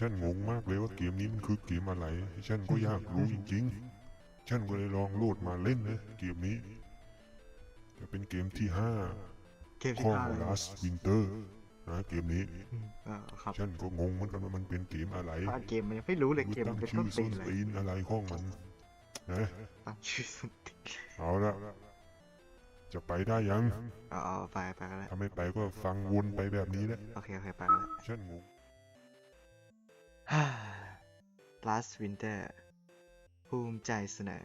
ฉันงงมากเลยว่าเกมนี้มันคือเกมอะไร ฉันก็อยากรู้จริงๆ ฉันก็เลยลองโหลดมาเล่นนะเกมนี้ จะเป็นเกมที่ห้าเกมขที่องห้าเลย Last Winter นะเกมนี้อืมอ่าครับฉันก็งงเหมือนกันว่ามันเป็นเกมอะไรเพราะเกมมันยังไม่รู้เลยรู้เกมมัตั้นงเป็นชื่ต้อนตีส้นนเลยตีนอะไรของมันนะตั้งชื่อส้นตีนเอาละจะไปได้ยัง เอาเอาไปไปกันแล้วถ้าไม่ไปก็ฟังวนไปแบบนี้แหละ โอเคโอเคไปกันแล้วฉันงง ฮ่า Last Winter ภูมิใจเสนอ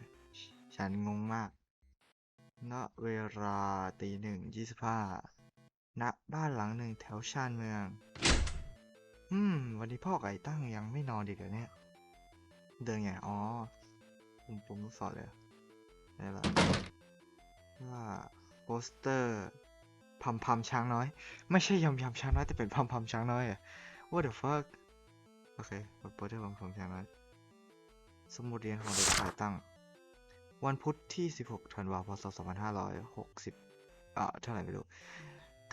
ฉันงงมาก ณ เวลาตีหนึ่งยี่สิบห้าณ บ้านหลังหนึ่งแถวชานเมือง อืม วันนี้พ่อไก่ตั้งยังไม่นอนดีกว่าเนี่ย เดินไง อ๋อ ผมผมลูกศรเลยนี่แหละว่าโปสเตอร์พัมพัมช้างน้อย ไม่ใช่ยำยำช้างน้อย แต่เป็นพัมพัมช้างน้อยอะ What the fuck โอเคเปิดโปสเตอร์พัมพัมช้างน้อยสมุดเรียนของเด็กชายตั้ง วันพุธที่ 16 ธันวาคม พศ 2560อ่าเท่าไหร่ไม่รู้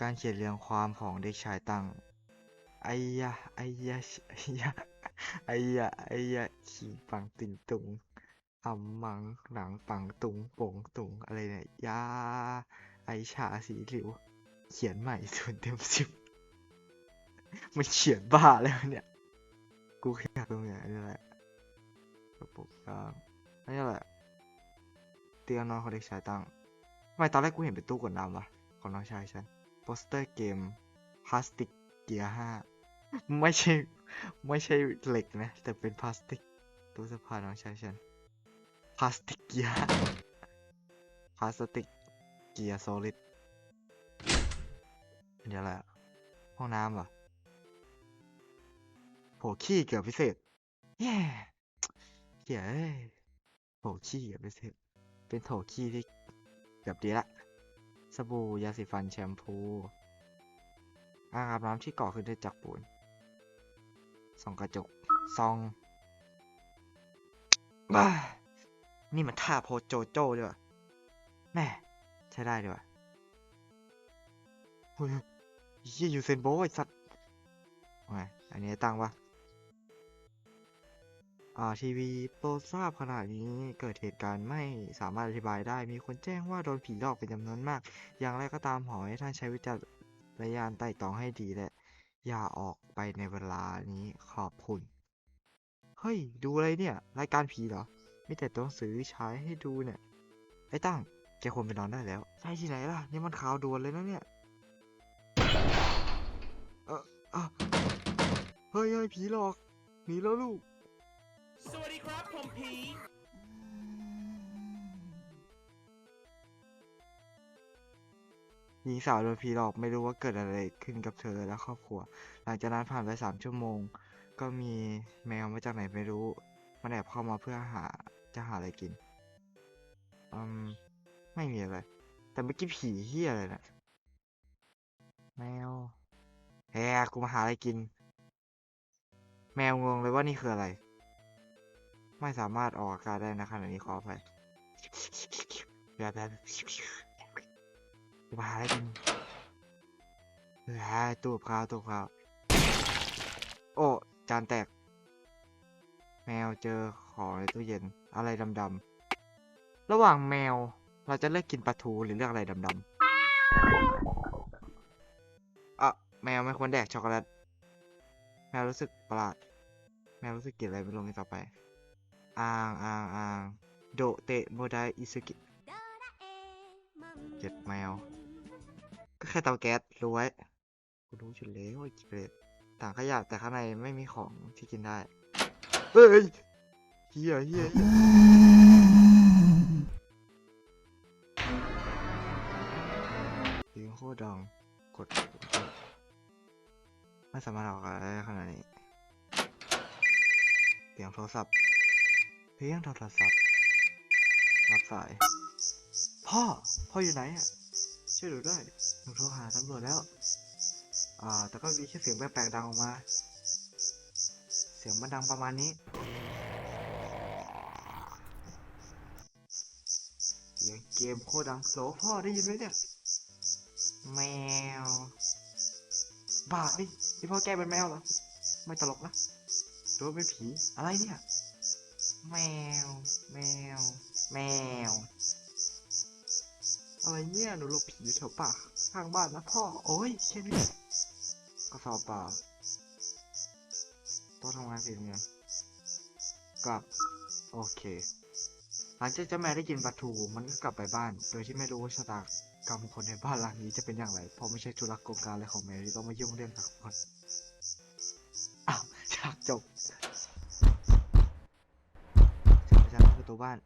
การเขียนเรียงความของเด็กชายตั้งไอ้ยะไอ้ยะไอ้ยะไอ้ยะไอ้ยะขีปังติงตุงอำมังหนังปังตุงโป่งตุงอะไรเนี่ยยาไอชาสีหลิว เขียนใหม่ส่วนเต็มสิบมันเขียนบ้าแล้วเนี่ย กูแค่อยากตรงเนี้นี่แหละกระปุกกลางนี่แหละ เตียงนอนของเด็กชายตั้งทำไมตอนแรกกูเห็นเป็นตู้กดน้ำวะของน้องชายฉัน โปสเตอร์เกมพลาสติกเกียร์ห้าไม่ใช่ไม่ใช่เหล็กนะ แต่เป็นพลาสติกตู้เสื้อผ้าน้องชายฉันพลาสติกเกียร์พลาสติกเกียร์โซลิดเดี๋ยวอะไรห้องน้ำเหรอ หขี้เกือบพิเศษแย่เหี้ยเอ้ยโหขี้เกือบพิเศษ เป็นโถขี้ที่เกือบดีละ สบู่ยาสีฟันแชมพูอ่างอาบน้ำที่ก่อขึ้นด้วยจักปูนส่องกระจกซองบ้านี่มันท่าโพโจโจ้ด้วยแม่ใช้ได้ด้วยวะเฮ้ยเฮียยูเซนโบต์ไอสัตว์โอเคอันนี้ตั้งปะ ทีวีโปรทราบขณะนี้เกิดเหตุการณ์ไม่สามารถอธิบายได้ มีคนแจ้งว่าโดนผีหลอกเป็นจำนวนมาก อย่างไรก็ตามขอให้ท่านใช้วิจารณญาณไต่ตองให้ดีและอย่าออกไปในเวลานี้ขอบคุณ เฮ้ย ดูอะไรเนี่ย รายการผีเหรอ มีแต่ตัวหนังสือใช้ให้ดูเนี่ย ไอ้ตั้งแกควรไปนอนได้แล้ว ใช่ที่ไหนล่ะ นี่มันข่าวด่วนเลยนะเนี่ย เอออะเฮ้ยเฮ้ยผีหลอกหนีแล้วลูก สวัสดีครับ ผมผีหญิงสาวโดนผีหลอกไม่รู้ว่าเกิดอะไรขึ้นกับเธอและครอบครัว หลังจากนั้นผ่านไปสามชั่วโมง ก็มีแมวมาจากไหนไม่รู้มันแอบเข้ามาเพื่อหาจะหาอะไรกินอืมไม่มีอะไร แต่เมื่อกี้ผีเฮียอะไรนะแมวแฮกูมาหาอะไรกิน แมวงงเลยว่านี่คืออะไร ไม่สามารถออกอากาศได้นะขณะนี้ขออภัยแบบแบบมาหาอะไรกินเฮ้ยตู้กับข้าวตู้กับข้าวโอ้จานแตก แมวเจอของในตู้เย็นอะไรดำๆระหว่างแมวเราจะเลือกกินปลาทูหรือเลือกอะไรดำๆอะแมวไม่ควรแดกช็อกโกแลตแมวรู้สึกประหลาด แมวรู้สึกกินอะไรไม่รู้อีกต่อไป อ่างอ่างอ่างโดเตะโมไดอิซุกิเจ็ดแมว ก็แค่เตาแก๊สรู้ไว้กูรู้อยู่แล้วไอ้เกรดต่างขยะแต่ข้างในไม่มีของที่กินได้เฮ้ยเฮียเฮียเหี้ยเสียงโคตรดังกดกดไม่สามารถออกอะไรได้ขนาดนี้เสียงโทรศัพท์ เสียงโทรศัพท์ รับสาย พ่อ พ่ออยู่ไหนอะ ช่วยดูด้วย หนูโทรหาตำรวจแล้ว อ่า แต่ก็มีแค่เสียงแปลกๆดังออกมา เสียงมันดังประมาณนี้ เสียงเกมโคตรดังโหลพ่อได้ยินไหมเนี่ย แมว บ้าดิที่พ่อแกเป็นแมวเหรอ ไม่ตลกนะหรือว่าเป็นผี อะไรเนี่ย แมว แมว แมว อะไรเนี่ย หนูหลบผีอยู่แถวป่าข้างบ้านนะพ่อ โอ้ยแค่นี้กระสอบเปล่าโต๊ะทำงานสีน้ำเงินกลับ โอเค หลังจากเจ้าแม่ได้กินปลาทูมันก็กลับไปบ้าน โดยที่ไม่รู้ว่าชะตากรรมคนในบ้านหลังนี้จะเป็นอย่างไร เพราะไม่ใช่ธุระโกงการอะไรของแมรี่ต้องมายุ่งเรื่องกับคนอ้าวฉากจบถึงจะ ประตูบ้าน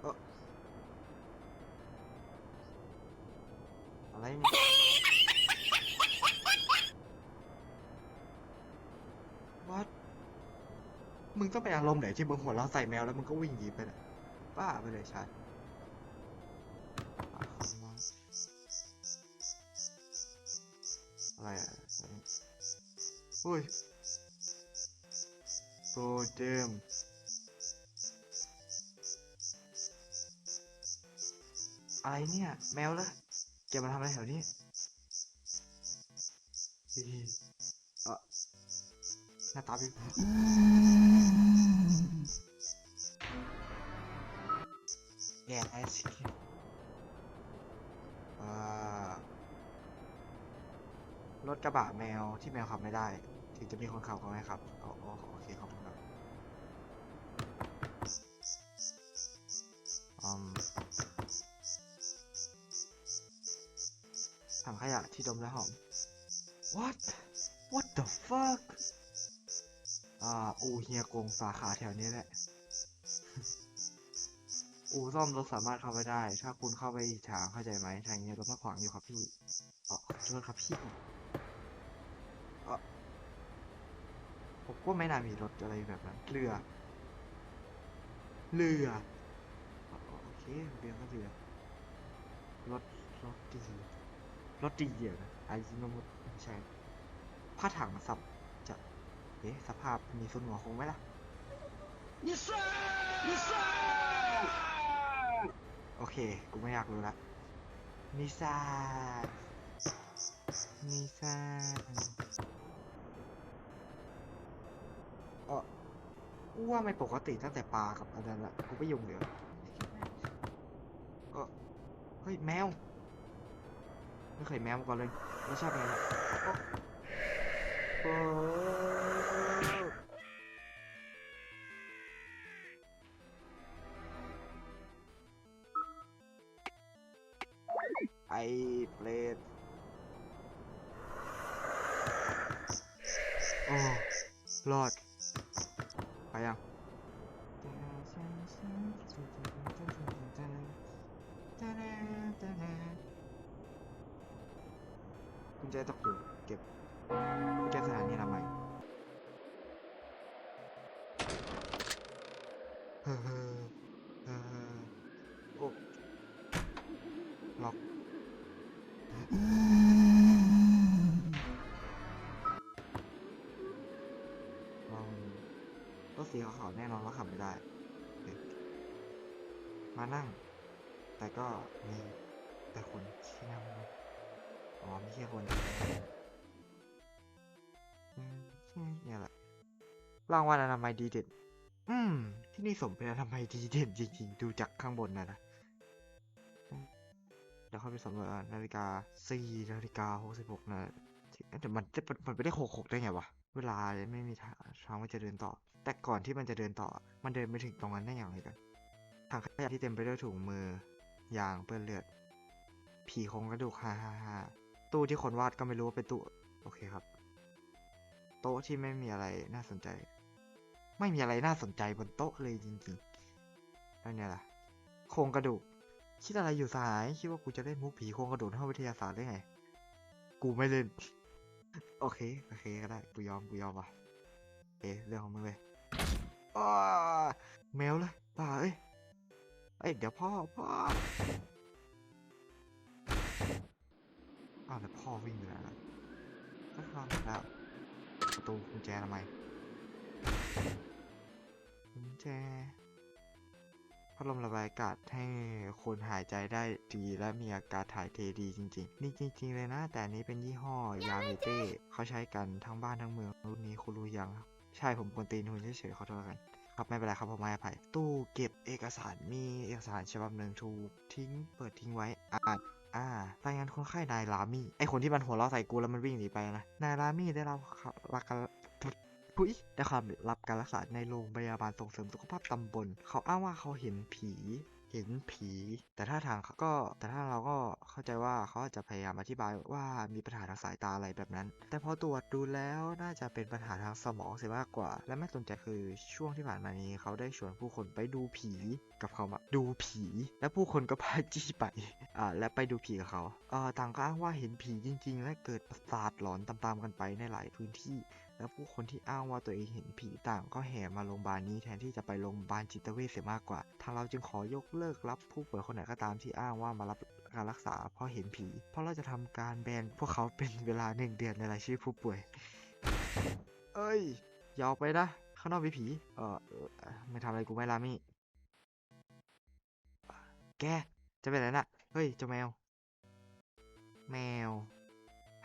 เอ้ออะไรเนี่ย What มึงต้องไปอารมณ์ไหนที่มึงหัวเราะใส่แมวแล้วมึงก็วิ่งหนีไปน่ะบ้าไปเลยชัดอะไรอะอุ้ย โปรเจมอะไรเนี่ย แมวละแกมาทำอะไรแถวนี้อีเอ่อหน้าตาเป็นแย่ไอสิรถกระบะแมวที่แมวขับไม่ได้ ถึงจะมีคนขับก็ไหมครับอ๋ออ๋อโอเคขอบคุณครับอืมถังขยะที่ดมและหอม what what the fuck อ่า อูเฮียกงสาขาแถวนี้แหละ อูซ่อมรถสามารถเข้าไปได้ ถ้าคุณเข้าไปอีกทางเข้าใจไหม ทางนี้รถมาขวางอยู่ครับพี่อ๋อขอโทษครับพี่ ผมก็ไม่น่ามีรถอะไรแบบนั้น เรือ เรืออ๋อโอเคเรือก็เรือ รถ รถดีรถดีเดียวนะไอ้ซิโนมุไม่ใช่ ผ้าถังสับจะเอ๊ะสภาพมีส่วนหัวคงไหมล่ะโอเค กูไม่อยากรู้ละนิซานิซา ว่าไม่ปกติตั้งแต่ปลากับอันนั้นละกูไม่ยุ่งเดี๋ยวเออเฮ้ยแมวไม่เคยแมวมาก่อนเลยรสชาติเป็นไงล่ะโอ้โอ้ไอเปรตโอ้รอด ล็อกลองรถสีขาวๆแน่นอนว่าขับไม่ได้โอเคมานั่ง แต่ก็มีแต่คนที่นั่งนะอ๋อมีแค่คนอืมใช่เนี่ยแหละรางวัลอนามัยดีเด่นอืม ที่นี่สมเป็นอนามัยดีเด่นจริงๆ ดูจากข้างบนนะนะอืม เดี๋ยวเข้าไปสำรวจนาฬิกาสี่นาฬิกาหกสิบหกนาทีแต่มันจะมันไปได้หกหกได้ไงวะ เวลาไม่มีทางทางว่าจะเดินต่อ แต่ก่อนที่มันจะเดินต่อ มันเดินไปถึงตรงนั้นได้อย่างไรกันทางขยะที่เต็มไปด้วยถุงมือยางเปื้อนเลือด ผีโครงกระดูกฮ่าฮ่าฮ่าตู้ที่คนวาดก็ไม่รู้ว่าเป็นตู้โอเคครับ โต๊ะที่ไม่มีอะไรน่าสนใจ ไม่มีอะไรน่าสนใจบนโต๊ะเลยจริงๆแล้วเนี่ยล่ะโครงกระดูก คิดอะไรอยู่สาย คิดว่ากูจะเล่นมุกผีโครงกระโดูกในห้องวิทยาศาสตร์ได้ไง กูไม่เล่น โอเค โอเคก็ได้ กูยอม กูยอมว่ะเอะเรื่องของมึงเลยอ้าแมวเลยป่าเอ้ย เอ้ย เดี๋ยวพ่อ พ่อ อ้าวแล้วพ่อวิ่งไปไหนล่ะก็ทำแล้วประตูกุญแจทำไมกุญแจ พัดลมระบายอากาศให้คนหายใจได้ดีและมีอากาศถ่ายเทดีจริงๆ นี่จริง ๆ เลยนะ แต่นี้เป็นยี่ห้อยาเมเต้เขาใช้กันทั้งบ้านทั้งเมือง รุ่นนี้คุณรู้ยังใช่ผมกวนตีนคุณเฉยๆขอโทษแล้วกันครับไม่เป็นไรครับผมให้อภัย ตู้เก็บเอกสารมีเอกสารฉบับหนึ่งถูกทิ้งเปิดทิ้งไว้อ่านอ่ารายงานคนไข้นายลามี่ไอคนที่มันหัวเราะใส่กูแล้วมันวิ่งหนีไปนะนายลามี่ได้รับรักกา รพุ้ยได้ความรับการรักษาในโรงพยาบาลส่งเสริมสุขภาพตำบล เขาอ้างว่าเขาเห็นผีเห็นผี แต่ถ้าทางเขาก็ แต่ถ้าเราก็เข้าใจว่าเขาอาจจะพยายามอธิบายว่ามีปัญหาทางสายตาอะไรแบบนั้น แต่พอตรวจดูแล้วน่าจะเป็นปัญหาทางสมองเสียมากกว่า และไม่สนใจคือช่วงที่ผ่านมานี้เขาได้ชวนผู้คนไปดูผีกับเขามาดูผี และผู้คนก็พาจี้ไป อ่า และไปดูผีกับเขาเอ่อต่างก็อ้างว่าเห็นผีจริง ๆ และเกิดประสาทหลอนตามๆกันไปในหลายพื้นที่ และผู้คนที่อ้างว่าตัวเองเห็นผีต่างก็แห่มาโรงพยาบาลนี้แทนที่จะไปโรงพยาบาลจิตเวชเสียมากกว่า ทางเราจึงขอยกเลิกรับผู้ป่วยคนไหนก็ตามที่อ้างว่ามารับการรักษาเพราะเห็นผี เพราะเราจะทำการแบนพวกเขาเป็นเวลาหนึ่งเดือนในรายชื่อผู้ป่วย เอ้ยอย่าออกไปนะข้างนอกมีผี เออไม่ทำอะไรกูไม่ลามี่ แก จะไปไหนน่ะ เฮ้ยเจ้าแมว แมว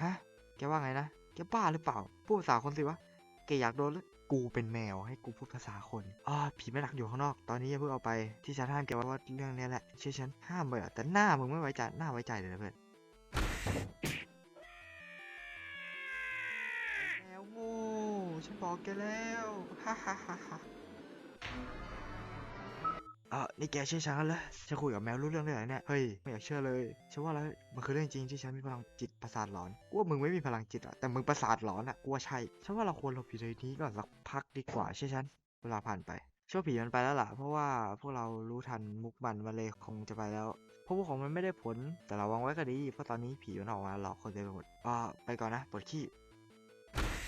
ฮะ แกว่าไงนะ แกบ้าหรือเปล่า พูดภาษาคนสิวะ แกอยากโดนหรือกูเป็นแมวให้กูพูดภาษาคนอ๋อผีไม่หลักอยู่ข้างนอก ตอนนี้อย่าเพิ่งเอาไป ที่ฉันห้ามแกไว้ว่าเรื่องนี้แหละ เชื่อฉันห้ามเลยอแต่หน้ามึงไม่ไว้ใจ หน้าไว้ใจเลยนะเพื่อนแมวโง่ฉันบอกแกแล้ว ฮ่าฮ่าฮ่า เออนี่แกเชื่อฉันกันเลยฉันคุยกับแมวรู้เรื่องได้วยเหรอเนี่ย เฮ้ย ไม่อยากเชื่อเลย ฉันว่าแล้วมันคือเรื่องจริงที่ฉันมีพลังจิตประสาทหลอนกูว่ามึงไม่มีพลังจิตอะแต่มึงประสาทหลอนอะกูว่าใช่ ฉันว่าเราควรหลบอยู่ในนี้ก่อนสักพักดีกว่าเชื่อฉัน เวลาผ่านไปช่วผีมันไปแล้วล่ะ เพราะว่าพวกเรารู้ทันมุกมันมาเลยคงจะไปแล้วเพราะพวกของมันไม่ได้ผล แต่เราวางไว้ก็ดี เพราะตอนนี้ผีมันออกมาหลอกคนเต็มไปหมดอ่าไปก่อนนะปวดขี้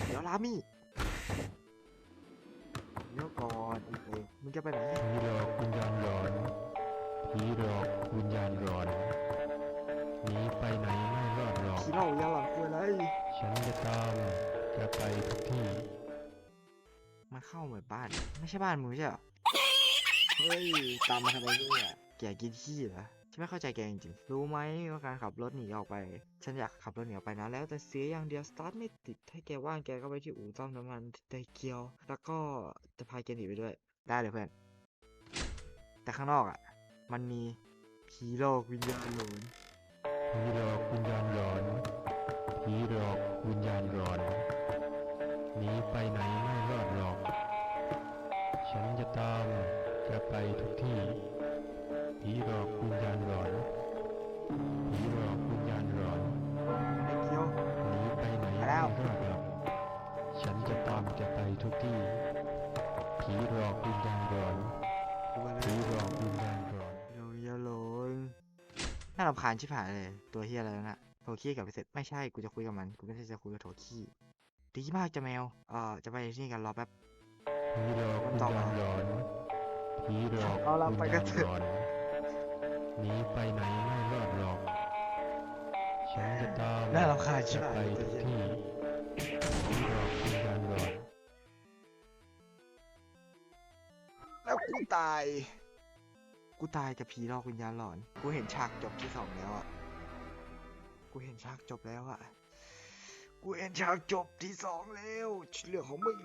เดี๋ยวลามี่ เดี๋ยวก่อนอีกเลยมึงจะไปไหนผีหลอกวิญญาณหลอนผีหลอกวิญญาณหลอนหนีไปไหนไม่รอดหรอก ขี้เหล้ายาหลังคุยอะไรฉันจะตามแกไปทุกที่มันเข้าเหมือนบ้าน ไม่ใช่บ้านมึงไม่ใช่เหรอ เฮ้ย ตามมาทำไมเนี่ยแกกินขี้เหรอฉัน ไม่เข้าใจแกจริงๆรู้ไหมว่าการขับรถหนีออกไป ฉันอยากขับรถหนีออกไปนะ แล้วแต่เสียอย่างเดียวสตาร์ทไม่ติดให้แกว่างแกก็ไปที่อู่ซ่อมน้ำมันไดเกียว แล้วก็จะพาแกหนีไปด้วย ได้เลยเพื่อน แต่ข้างนอกอะ มันมีผีโลกวิญญาณหลอนผีหลอกวิญญาณหลอนผีหลอกวิญญาณหลอนหนีไปไหนไม่รอดหรอก ฉันจะตามแกไปทุกที่ ผีหลอกวิญญาณหลอนผีหลอกวิญญาณหลอนไดเกียว หนีไปไหนไปไม่แล้รวอดหรอกฉันจะตามแกไปทุกที่ ผีหลอกวิญญาณหลอนกูมาเลผียหลอกวิญญาณหลอน โยโยโลนน่ารำคาญชิบหายเลย ตัวเฮียอะไรนั่นน่ะโถขี้กับไปเสร็จไม่ใช่ กูจะคุยกับมัน กูไม่ใช่จะคุยกับโถขี้ดีมากจะแมว เอ่อ จะไปที่นี่กันรอแป๊บ ผีหลอกวิญญาณหลอนผีหลอกเอาละวิญไปกัญานณเถอะหลอน หนีไปไหนไม่รอดหรอก ฉันจะตามน่ารำคาญชิแกบหาไปยเลยทุตัวกเฮียที่ผีหลอกวิญญาณหลอนแล้วกูตาย กูตายกับผีหลอกวิญญาณหลอน กูเห็นฉากจบที่สองแล้วอะ กูเห็นฉากจบแล้วอะ กูเห็นฉากจบที่สองแล้วเรื่องของมึง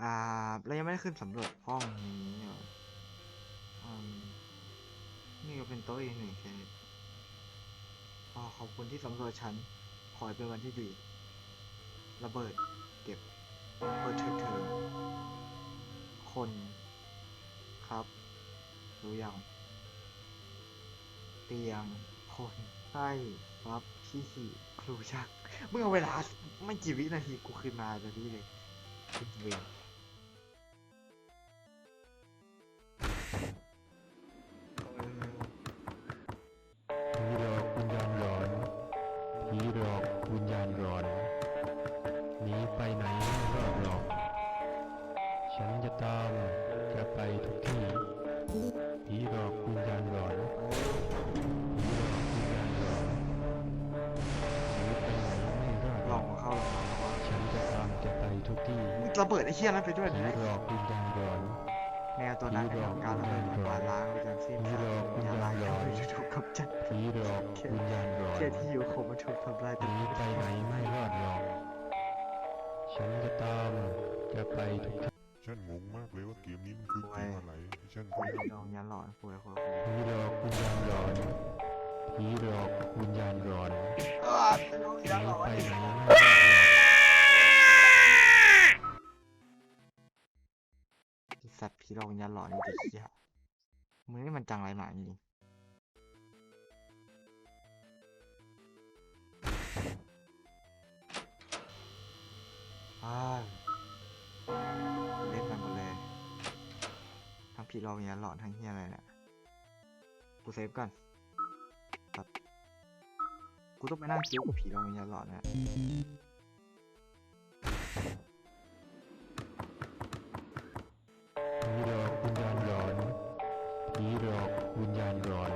อ่าเรายังไม่ได้ขึ้นสำรวจห้องนี้อะอืม นี่ก็เป็นโต๊ะอีกหนึ่งแค่อ๋อขอบคุณที่สำรวจฉัน ขอให้เป็นวันที่ดี ระเบิด เก็บ เปิดเถิดเถิงคน ครับ รู้ยัง เตียง คนไข้ครับพี่ครูชัก เมื่อเวลาไม่กี่วินาทีกูขึ้นมาแบบนี้เลยขึ้นเวร เข้าฉันจะตามแกไปทุกที่มึงระเบิดไอ้เหี้ยนั้นไปด้วยผีนะหลอกวิญญาณหลอนแมวตัวนั้นให้ทำการระเบิดทำลายล้างไปจนสิ้นซากวิญญาณร้ายทั้งหมดจะถูกกำจัดผีหลอกวิญญาณหลอนแค่ที่อยู่ของมันถูกทำลายหนีไปไหนไม่รอดหรอกฉันจะตามจะไปทุกที่ฉันงงมากเลยว่าเกมนี้มันคือเกมอะไรฉันก็อยากลองยันหลอนคุยคุยผีหลอกวิญญาณหลอนผีหลอกวิญญาณหลอนหนีไปไหนไม่รอด สัตว์ผีหลอกวิญญาณหลอนนี่จะเหี้ยมึงนี่มันจังไรหมาจริงอ้าวเล่นมันหมดเลย ทั้งผีหลอกวิญญาณหลอนทั้งเฮียอะไรเนี่ย กูเซฟก่อนกูต้องไปนั่งคิ้วกับผีหลอกวิญญาณหลอนเนี่ย วิญญาณหลอน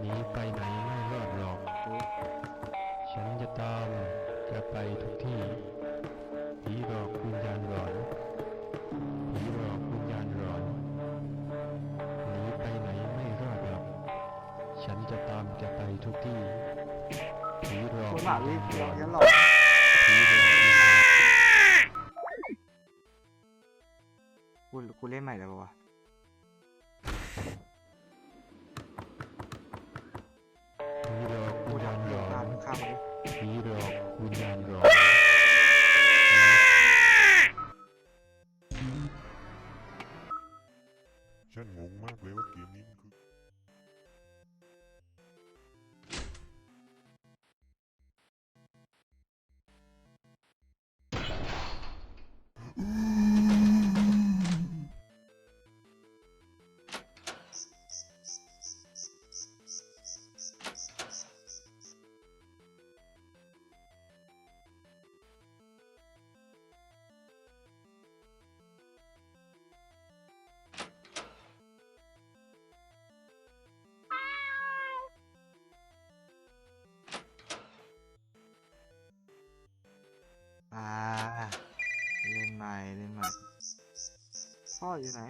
หนีไปไหนไม่รอดหรอกปุ๊บฉันจะตามจะไปทุกที่ผีหลอกวิญญาณหลอนผีหลอกวิญญาณหลอนหนีไปไหนไม่รอดหรอก ฉันจะตามจะไปทุกที่ผีหลอกกูวิญหมาญาวิณผีหหลลออกนวิญญาณหลอนผีหลอกวิญญาณกูกูเล่นใหม่เลยปะวะ พ่ออยู่ไหน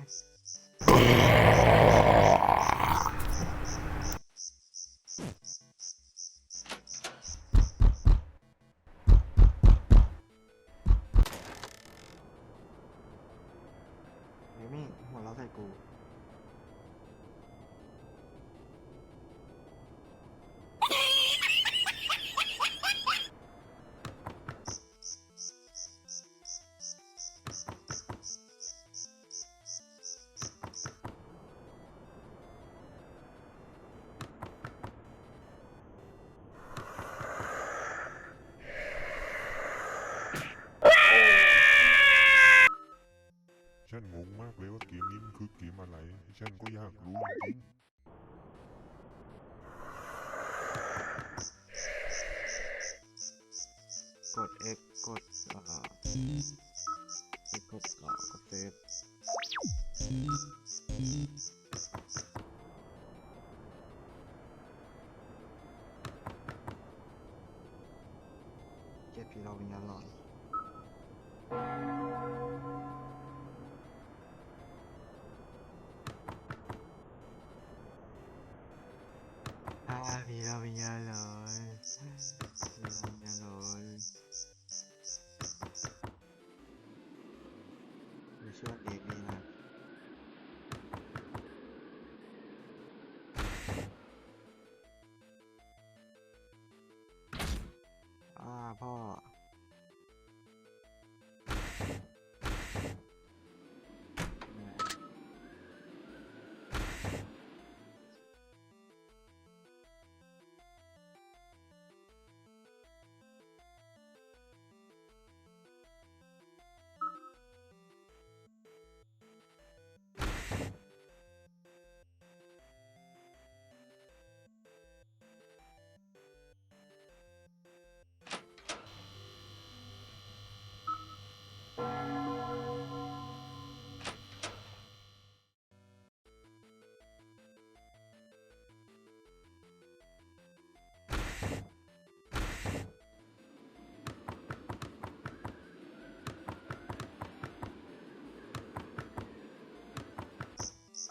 ผี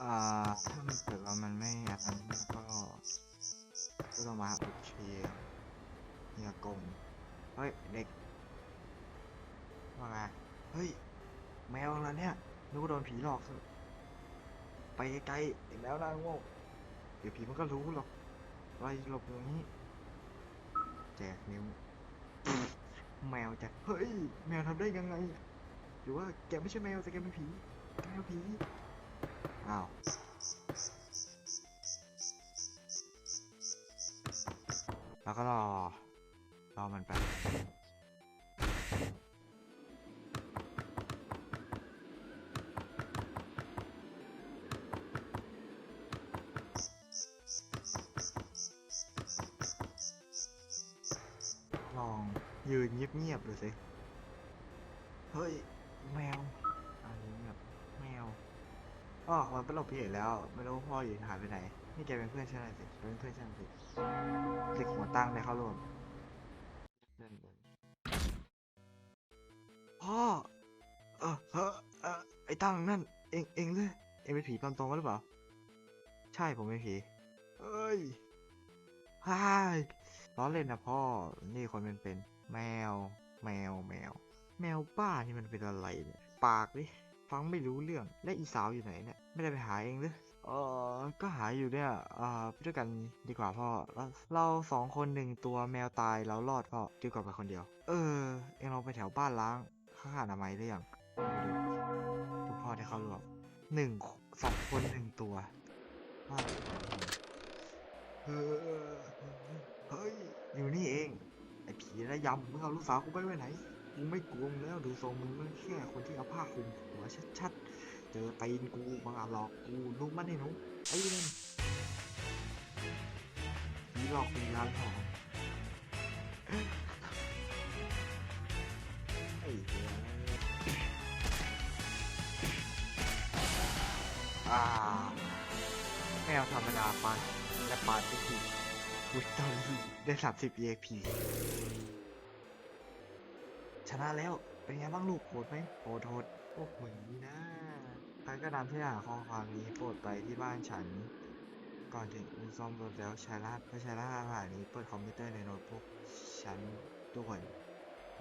อ่าถ้ามันเกิดว่ามันไม่อันนั้นก็ก็ต้องมาโอเคเฮียกงเฮ้ยเด็กว่าไงเฮ้ยแมวแล้วเนี่ยนึกว่าโดนผีหลอกไปไกลๆไอ้แมวน่าโง่เดี๋ยวผีมันก็รู้หรอกไล่หลบอย่างนี้แจกนิ้วแมวจะเฮ้ยแมวทำได้ยังไง หรือว่าแกไม่ใช่แมวแต่แกเป็นผีแกเป็นผี อ้าวแล้วก็รอ รอมันไปลองยืนเงียบๆดูสิ เฮ้ย แมวอันนี้แบบแมว อ๋อมันเป็นหลบพี่เอกแล้ว ไม่รู้พ่ออยู่หายไปไหนนี่แกเป็นเพื่อนฉันหน่อยสิเป็นเพื่อนฉันสิเด็กหัวตั้งได้เข้าร่วมพ่อเออเออเออไอ้ตั้งนั่น เองเองเลยเองเป็นผีปลอมตัวมาหรือเปล่า ใช่ผมเป็นผีเฮ้ยฮายล้อเล่นนะพ่อ นี่คนเป็นเป็น แมว แมว แมว แมวป้านี่มันเป็นอะไรเนี่ย ปากดิ ฟังไม่รู้เรื่อง และอีสาวอยู่ไหนเนี่ย ไม่ได้ไปหาเองหรือเออก็หาอยู่เนี่ยอ่าไปด้วยกันดีกว่าพ่อ เราเราสองคนหนึ่งตัวแมวตายเรารอดพ่อดีกว่าไปคนเดียว เออ เองลองไปแถวบ้านล้างข้างอนามัยหรือยังดูทุกพ่อได้เข้ารวมหนึ่งสองคนหนึ่งตัวเออเฮ้ย อยู่นี่เอง ไอ้ผีระยำมึงเอาลูกสาวกูไปไว้ไหน กูไม่กลัวงแล้วดูทรงมึงมันแค่คนที่เอาผ้าคลุมหัวชัดๆ เจอตีนกูมาหลอกกูลูกมันไอ้หนูไอ้เล่นผีหลอกวิญญาณหอมไอ้เหี้ยอ่าแมวธรรมดาปานและปานเป็นผีวิตตอรี่ได้สามสิบ EXP ชนะแล้ว เป็นไงบ้างลูกโหดไหมโหดโหดโอ้โหนี่นะใครก็ตามที่หาข้อความนี้โปรดไปที่บ้านฉัน ก่อนถึงอูซ่อมรถแล้วใช้รหัสเพื่อใช้รหัสผ่านนี้เปิดคอมพิวเตอร์ในโน้ตบุ๊กฉันด้วย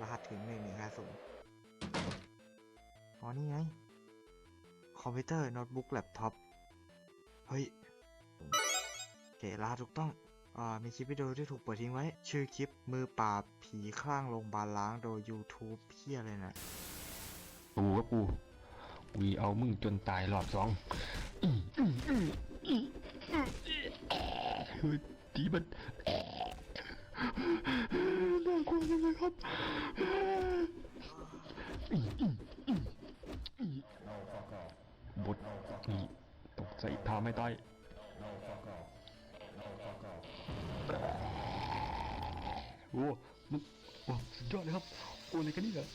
รหัสถึงหนึ่งหนึ่งห้าศูนย์อ๋อนี่ไง คอมพิวเตอร์โน้ตบุ๊กแล็ปท็อป เฮ้ยเครหัสถูกต้อง มีคลิปวิดีโอที่ถูกเปิดทิ้งไว้ ชื่อคลิปมือปราบผีคลั่งโรงพยาบาลล้างโดย YouTube เพี้ยอะไรนะกูกับกูวีเอามึงจนตายรอบสองเฮ้ยดีมันน่ากลัวจังเลยครับบทนี่ตกใจพาไม่ได้ โอ้มึงโอ้สุดยอดเลยครับโอ้อะไรกันนี่เหรอ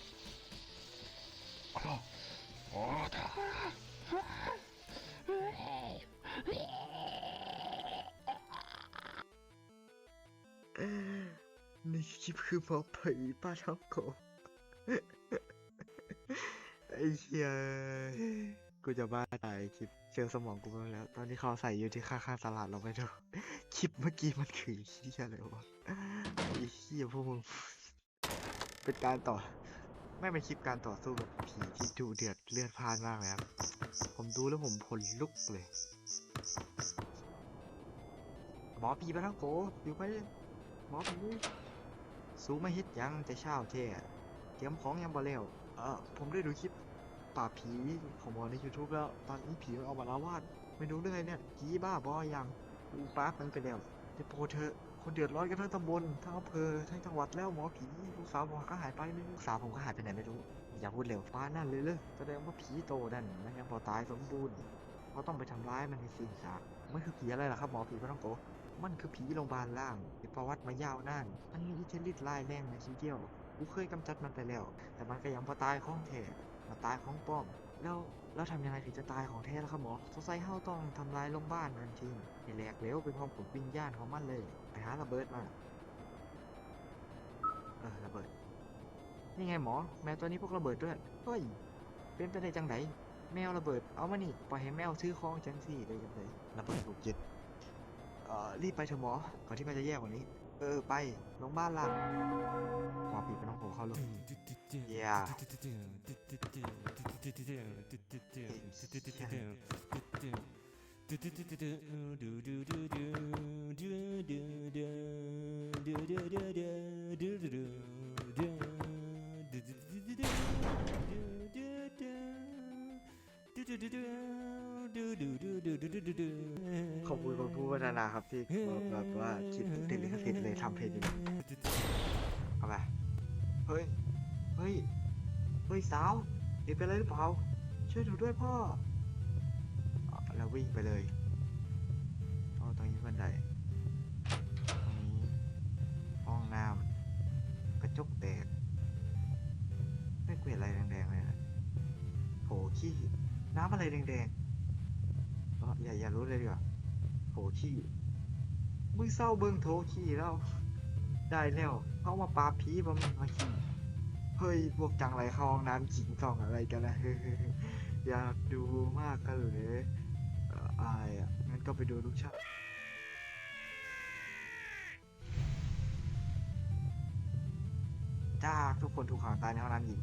อ๋ออ๋อท่านี่คลิปคือหมอผีป้าท้องโกไอ้เหี้ยกูจะบ้าตายคลิปเจอสมองกูไปแล้ว ตอนนี้เขาใส่อยู่ที่ข้างๆตลาดเราไปดู คลิปเมื่อกี้มันคือเหี้ยอะไรวะ เหี้ยพวกมึง เป็นการต่อ ไม่เป็นคลิปการต่อสู้แบบผีที่ดูเดือดเลือดพล่านมากเลยครับ ผมดูแล้วผมขนลุกเลย หมอผีปะท้งโกอยู่ไปเลยหมอผีสู้ไม่ฮิตยังแต่เช้าเท่เตรียมของยังบ่เร็วเออผมได้ดูคลิปป่าผีของหมอใน YouTube แล้ว ตอนนี้ผีมันออกมาละวาดไม่รู้เรื่องอะไรเนี่ยผีบ้าบอยังอูป้ามันไปแล้วแต่โปรเธอ คนเดือดร้อนกันทั้งตำบลทั้งอำเภอทั้งจังหวัดแล้วหมอผีลูกสาวผมก็หายไปไม่ลูกสาวผมก็หายไปไหนไม่รู้อย่าพูดเร็วฟ้านั่นเลยเลยแสดงว่าผีโตนั่นมันยังพอตายสมบูรณ์เราต้องไปทำร้ายมันให้สิ้นซามันคือผีอะไรล่ะครับหมอผีพระต้องโกมันคือผีโรงพยาบาลล่างมีประวัติมายาวนานมันมีอิทธิฤทธิ์ร้ายแรงในชีวิตเดียวกูเคยกำจัดมันไปแล้ว แต่มันก็ยังพอตายของแท้มาตายของปลอม แล้ว แล้วทำยังไงถึงจะตายของแท้ล่ะครับหมอสงสัยเฮาต้องทำลายโรงพยาบาลมันทิ้งให้แหลกเหลวไปพร้อมกับวิญญาณของมันเลย ไปหาระเบิดมาเออระเบิด นี่ไงหมอ แมวตัวนี้พวกระเบิดด้วย เฮ้ย เป็นไปได้จังไดแมวระเบิด เอามานี่ปล่อยให้แมวซื้อของจังสี่เลยกันเลยระเบิดถูกยึดเอ่อรีบไปเถอะหมอ ก่อนที่มันจะแย่กว่านี้ เออไป โรงพยาบาลหลังหมอปีไปน้องโผเข้าลูก Yeah. ขอบคุณคุณผู้พัฒนาครับที่แบบว่าคิดติดลิขสิทธิ์เลยทำเพลงนี้ ฮ้ยสาวเด็กเป็นอะไรหรือเปล่า ช่วยหนูด้วยพ่อแล้ววิ่งไปเลยอ๋อตรงนี้บันไดตรงนี้ห้องน้ำกระจกแตกไม่เกลียดอะไรแดงๆเลยนะโถขี้น้ำอะไรแดงๆอ๋อย่าอย่ารู้เลยดีกว่าโถขี้มึงเศร้าเบิ่งโถขี้แล้ว ได้แล้วเอามาปาผีบ่มันมาขี้ เฮ้ย พวกจังไรเข้าห้องน้ำจิงส่องอะไรกันนะอยากดูมากกันเลยอายอะ งั้นก็ไปดูลูกชายจ้าทุกคนถูกขังตายในห้องน้ำหญิง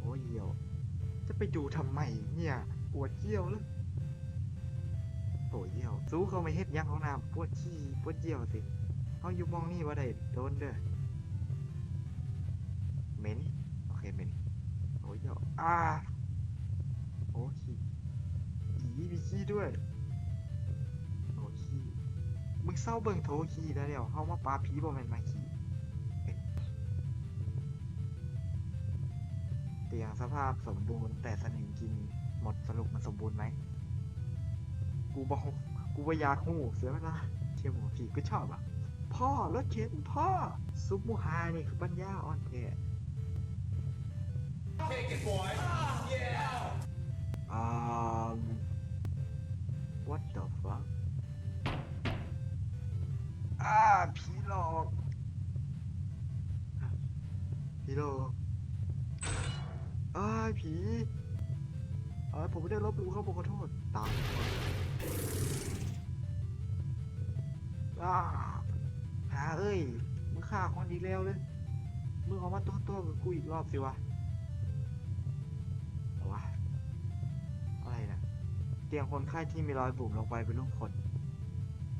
โอ้ยเหี่ยว จะไปดูทำไมเนี่ยปวดเยี่ยวเลยโอ้ยเยี่ยว สู้เขาไม่เฮ็ดยังห้องน้ำปวดขี้ปวดเยี่ยวสิเขาอยู่มองนี่ว่าได้โดนเด้อ อ่าโอ้ขี้อีมีขี้ด้วยโอ้ขี้มึงเศร้าเบิ่งโถขี้แล้วเดี๋ยวเข้ามาปาผีบ่แม่นมาขี้เตียงสภาพสมบูรณ์ แต่สนิมกินหมดสรุปมันสมบูรณ์ไหมกูบอกกูว่ายาหูเสียเวลาเที่ยวหมูผีก็ชอบอะ พ่อรถเข็นพ่อซุปมูฮานี่คือปัญญาอ่อนแท้ Um, what the fuck อ่าผีหลอกผีหลอกอ้าผีอ้ายผมไม่ได้ลบหลู่เขาบอกขอโทษ ตามอ้าหาเอ้ยมึงฆ่าคนดีแล้วเลยมึงเอามาตัวตัวกับกูอีกรอบสิวะ ตียงคนไข้ที่มีรอยบุ๋มลงไปเป็นรูปคน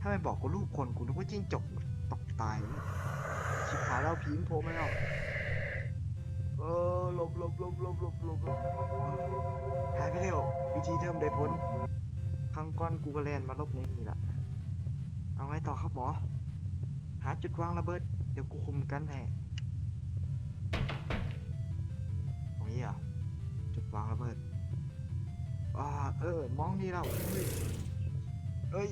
ถ้าไม่บอกกูรูปคนกูนึกว่าจิ้งจกตกตายชิบหายแล้วผีมโผล่มาแล้วเออหลบหลบหลบหลบหลบหลบหลบหายไปเร็ววิธีเดิมได้ผลครั้งก้อนกูก็แลนมาลบในนี่ละเอาไงต่อครับหมอ หาจุดวางระเบิด เดี๋ยวกูคุมกันให้ตรงนี้อะจุดวางระเบิด เออ มองนี่เราเฮ้ยอ้ย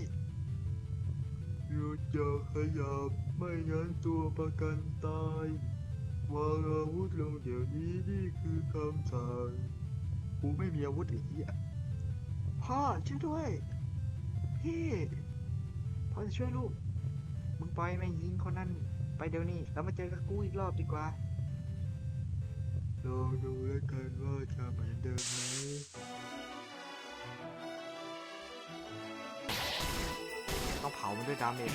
หยุดอย่าขยับไม่งั้นตัวประกันตายวางอาวุธลงเดี๋ยวนี้นี่คือคำสั่งกูไม่มีอาวุธไอ้เหี้ยพ่อช่วยด้วยพี่พ่อจะช่วยลูกมึงไปไม่งยิงคนนั้นไปเดี๋ยวนี้แล้วมาเจอกับกูอีกรอบดีกว่าลองดูแล้วกันว่าจะเหมือนเดิมไหม เผามันด้วยดาเมจ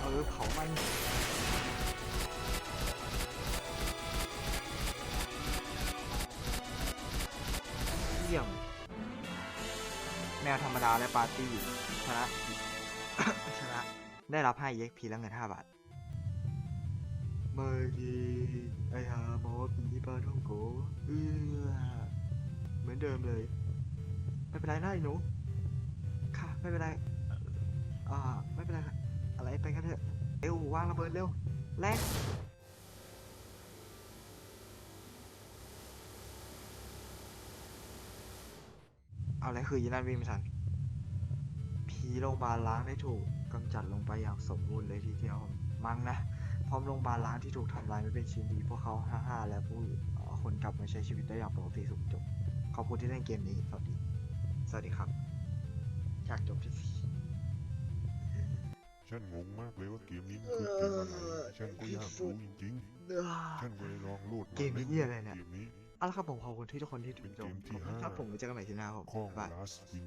เออเผามันเยี่ยมแมวธรรมดาและปาร์ตี้ชนะชนะ ได้รับให้เย็กพีแล้วเงิน 5 บาท เมื่อกี้ไอหาหมอผีปลาท่องโกเออเหมือนเดิมเลย ไม่เป็นไรนะไอ้หนู ไม่เป็นไรอ่าไม่เป็นไรค่ะอะไรไปกันเถอะเร็ววางระเบิดเร็วแรงเอาอะไรคือยีนันวิ่งไม่ทันผีโรงพยาบาลล้างได้ถูกกำจัดลงไปอย่างสมบูรณ์เลยทีเดียวมั้งนะพร้อมโรงพยาบาลล้างที่ถูกทำลายไม่เป็นชิ้นดีพวกเขาฮ่าๆและผู้คนกลับมาใช้ชีวิตได้อย่างปกติสุขจบขอบคุณที่เล่นเกมนี้สวัสดี สวัสดีครับ อยากจบที่สี่ฉันงงมากเลยว่าเกมนี้มันคือเกมอะไร ฉันก็อยากรู้จริงๆ ฉันก็เลยลองโหลดมาเกมนี้เล่นเหี้ยอะไรเนี่ยเกมนี้เอาละครับผมขอบคุณที่ทุกคนที่เป็นชเกมมที่ผมห้าครับผมไว้เจอกันใหม่ทีหน้าครับข้องบายลาสวิน